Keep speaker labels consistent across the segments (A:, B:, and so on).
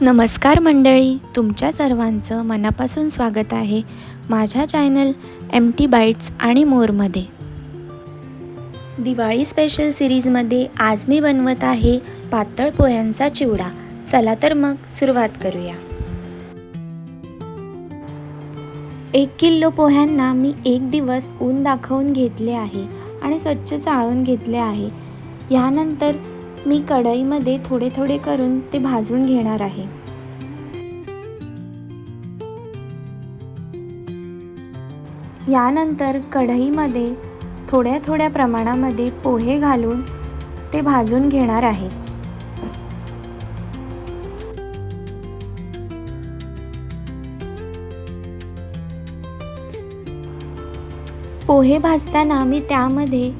A: नमस्कार मंडळी तुमच्या सर्वांचं मनापासून स्वागत आहे माझ्या चॅनल एम टी बाईट्स आणि मोरमध्ये. दिवाळी स्पेशल सिरीजमध्ये आज मी बनवत आहे पातळ पोह्यांचा चिवडा. चला तर मग सुरुवात करूया. एक किलो पोह्यांना मी एक दिवस ऊन दाखवून घेतले आहे आणि स्वच्छ चाळून घेतले आहे. यानंतर मी कढईमध्ये थोडे थोडे करून ते भाजून घेणार आहे. यानंतर कढईमध्ये थोड्या थोड्या प्रमाणामध्ये पोहे घालून ते भाजून घेणार आहेत पोहे भाजताना मी त्यामध्ये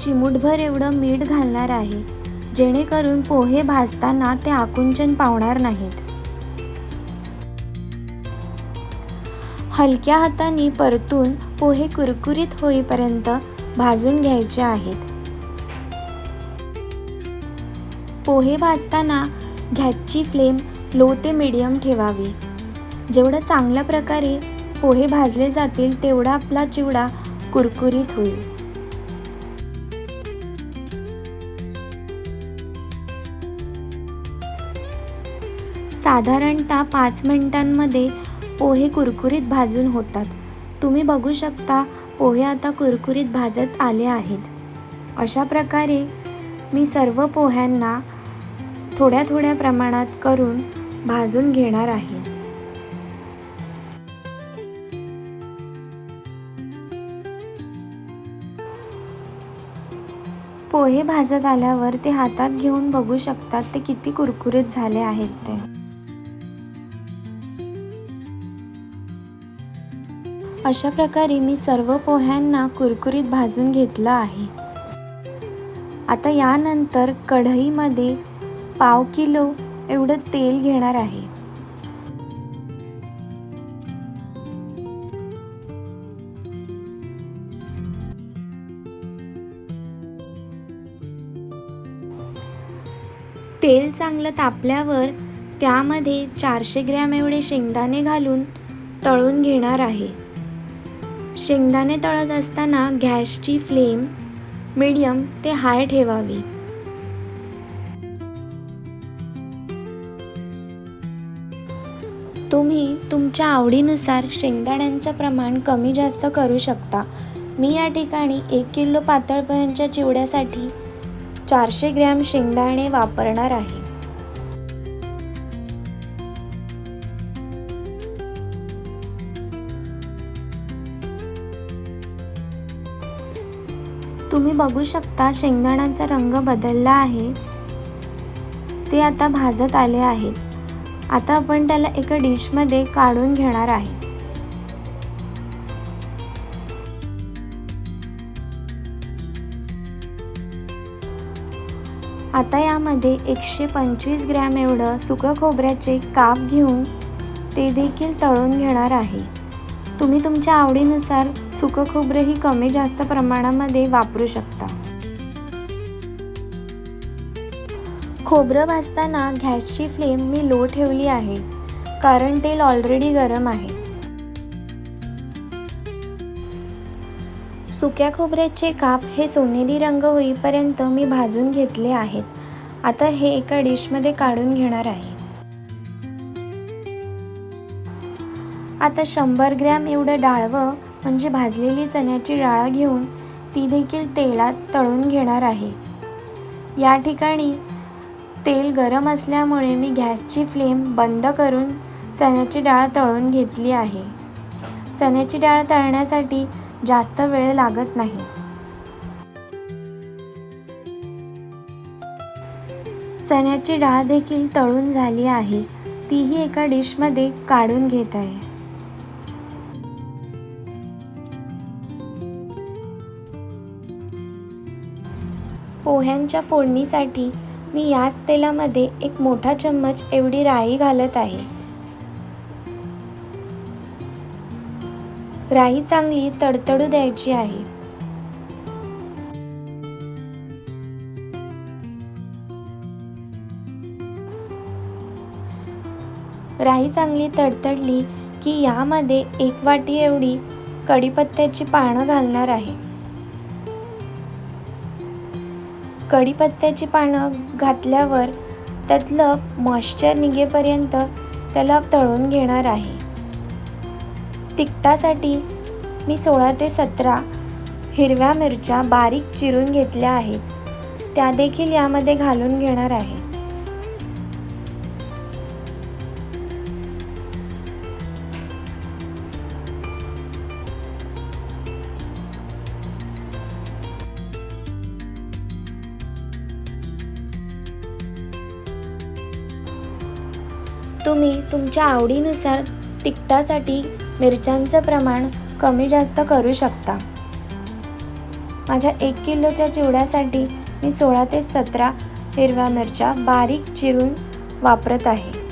A: चिमूटभर एवढं मीठ घालणार आहे. जेणेकरून पोहे भाजताना ते आकुंचन पावणार नाहीत. हलक्या हाताने परतून पोहे कुरकुरीत होईपर्यंत भाजून घ्यायचे आहेत. पोहे भाजताना घॅसची फ्लेम लो ते मिडियम ठेवावी. जेवढं चांगल्या प्रकारे पोहे भाजले जातील तेवढा आपला चिवडा कुरकुरीत होईल. साधारणतः पाच मिनटांमध्ये पोहे कुरकुरीत भाजून होतात. तुम्ही बघू शकता पोहे आता कुरकुरीत भाजत आले आहेत. अशा प्रकारे मी सर्व पोह्यांना थोड्या थोड्या प्रमाणात करून भाजून घेणार आहे. पोहे भाजत आल्यावर ते हातात घेऊन बघू शकतात ते किती कुरकुरीत झाले आहेत ते. अशा प्रकारे मी सर्व पोह्यांना कुरकुरीत भाजून घेतलं आहे. आता यानंतर कढईमध्ये पाव किलो एवढं तेल घेणार आहे. तेल चांगलं तापल्यावर त्यामध्ये चारशे ग्रॅम एवढे शेंगदाणे घालून तळून घेणार आहे. शेंगदाणे तळत असताना गॅसची फ्लेम मीडियम ते हाय ठेवावी. तुम्ही तुमच्या आवडीनुसार शेंगदाण्यांचं प्रमाण कमी जास्त करू शकता. मी या ठिकाणी एक किलो पातळपर्यंतच्या चिवड्यासाठी चारशे ग्रॅम शेंगदाणे वापरणार आहे. तुम्ही बघू शकता शेंगदाण्याचा रंग बदलला आहे. ते आता भाजत आले आहेत. आता आपण त्याला एका डिशमध्ये काढून घेणार आहे. आता यामध्ये एकशे पंचवीस ग्रॅम एवढं सुकं खोबऱ्याचे काप घेऊन ते देखील तळून घेणार आहे. तुम्ही तुमच्या आवडीनुसार सुकं खोबरंही कमी जास्त प्रमाणामध्ये वापरू शकता. खोबरं भाजताना गॅसची फ्लेम मी लो ठेवली आहे कारण तेल ऑलरेडी गरम आहे. सुक्या खोबऱ्याचे काप हे सोनेरी रंग होईपर्यंत मी भाजून घेतले आहेत. आता हे एका डिशमध्ये काढून घेणार आहे. आता शंभर ग्रॅम एवढं डाळवं म्हणजे भाजलेली चण्याची डाळ घेऊन ती देखील तेलात तळून घेणार आहे. या ठिकाणी तेल गरम असल्यामुळे मी गॅसची फ्लेम बंद करून चण्याची डाळ तळून घेतली आहे. चण्याची डाळ तळण्यासाठी जास्त वेळ लागत नाही. चण्याची डाळ देखील तळून झाली आहे. तीही एका डिशमध्ये काढून घेत आहे. पोह्यांच्या फोडणीसाठी मी याच तेलामध्ये एक मोठा चम्मच एवढी राई घालत आहे. राई चांगली तडतडू द्यायची आहे. राई चांगली तडतडली की यामध्ये एक वाटी एवढी कढीपत्त्याची पानं घालणार आहे. कढीपत्त्याची पानं घातल्यावर त्यातलं मॉइश्चर निघेपर्यंत त्याला तळून घेणार आहे. तिखटासाठी मी सोळा ते सतरा हिरव्या मिरच्या बारीक चिरून घेतल्या आहेत. त्या देखील यामध्ये घालून घेणार आहे. तुम्ही तुमच्या आवडीनुसार तिखटासाठी मिरच्यांचं प्रमाण कमी जास्त करू शकता. माझ्या एक किलोच्या चिवड्यासाठी मी सोळा ते सतरा हिरव्या मिरच्या बारीक चिरून वापरत आहे.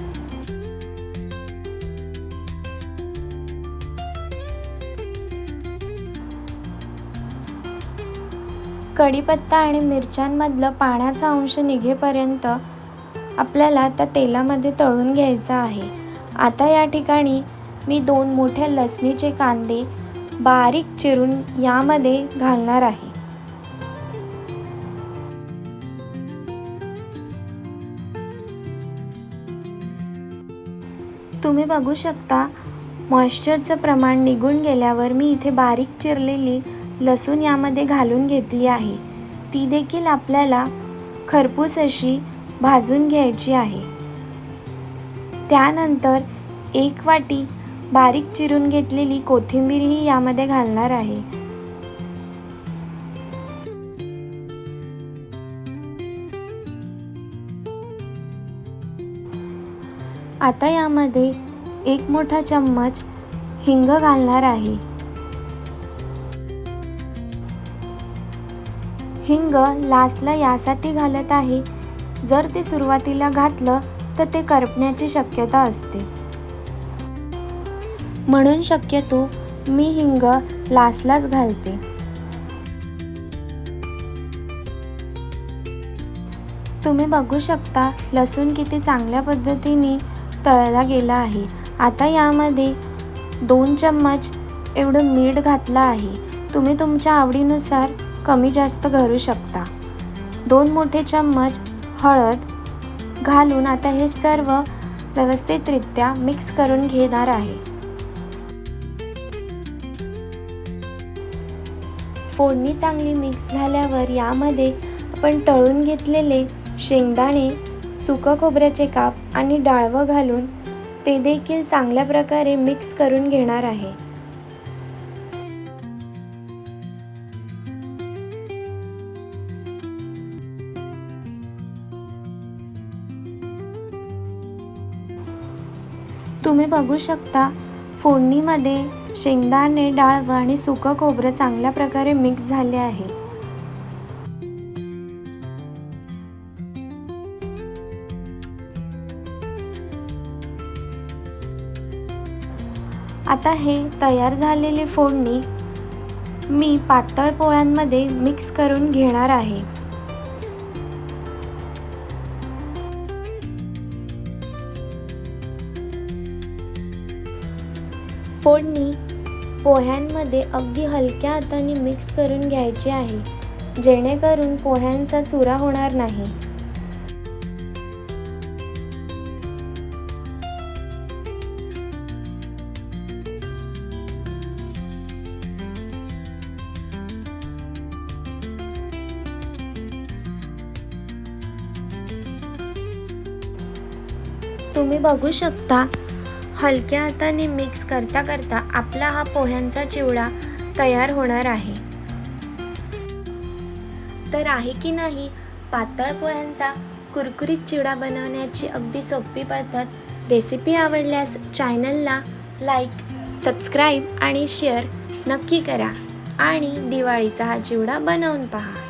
A: कढीपत्ता आणि मिरच्यांमधलं पाण्याचा अंश निघेपर्यंत आपल्याला त्या तेलामध्ये तळून घ्यायचं आहे. आता या ठिकाणी मी दोन मोठ्या लसणीचे कांदे बारीक चिरून यामध्ये घालणार आहे. तुम्ही बघू शकता मॉइश्चरचं प्रमाण निघून गेल्यावर मी इथे बारीक चिरलेली लसूण यामध्ये घालून घेतली आहे. ती देखील आपल्याला खरपूस अशी भाजून घ्यायची आहे. त्यानंतर एक वाटी बारीक चिरून घेतलेली कोथिंबीरही यामध्ये घालणार आहे. आता यामध्ये एक मोठा चम्मच हिंग घालणार आहे. हिंग लास्टला यासाठी घालत आहे. जर ते सुरुवातीला घातलं तर ते करपण्याची शक्यता असते. म्हणून शक्यतो मी हिंग लास्टलाच घालते. तुम्ही बघू शकता लसूण किती चांगल्या पद्धतीने तळला गेला आहे. आता यामध्ये दोन चम्मच एवढं मीठ घातलं आहे. तुम्ही तुमच्या आवडीनुसार कमी जास्त घालू शकता. दोन मोठे चम्मच हळद घालून आता हे सर्व व्यवस्थितरित्या मिक्स करून घेणार आहे. फोडणी चांगली मिक्स झाल्यावर यामध्ये आपण तळून घेतलेले शेंगदाणे सुकं खोबऱ्याचे काप आणि डाळवं घालून ते देखील चांगल्या प्रकारे मिक्स करून घेणार आहे. तुम्ही बघू शकता फोडणीमध्ये शेंगदाणे डाळ आणि सुकं खोबरं चांगल्या प्रकारे मिक्स झाले आहे. आता हे तयार झालेली फोडणी मी पातळ पोळ्यांमध्ये मिक्स करून घेणार आहे. फोडणी पोह्यांमध्ये अगदी हलक्या हाताने मिक्स करून घ्यायची आहे. जेणेकरून पोह्यांचा चुरा होणार नाही. तुम्ही बघू शकता हलक्या हाताने मिक्स करता करता आपला हा पोह्यांचा चिवडा तयार होणार आहे. तर आहे की नाही पातळ पोह्यांचा कुरकुरीत चिवडा बनवण्याची अगदी सोपी पद्धत. रेसिपी आवडल्यास चॅनलला लाईक सबस्क्राईब आणि शेअर नक्की करा. आणि दिवाळीचा हा चिवडा बनवून पहा.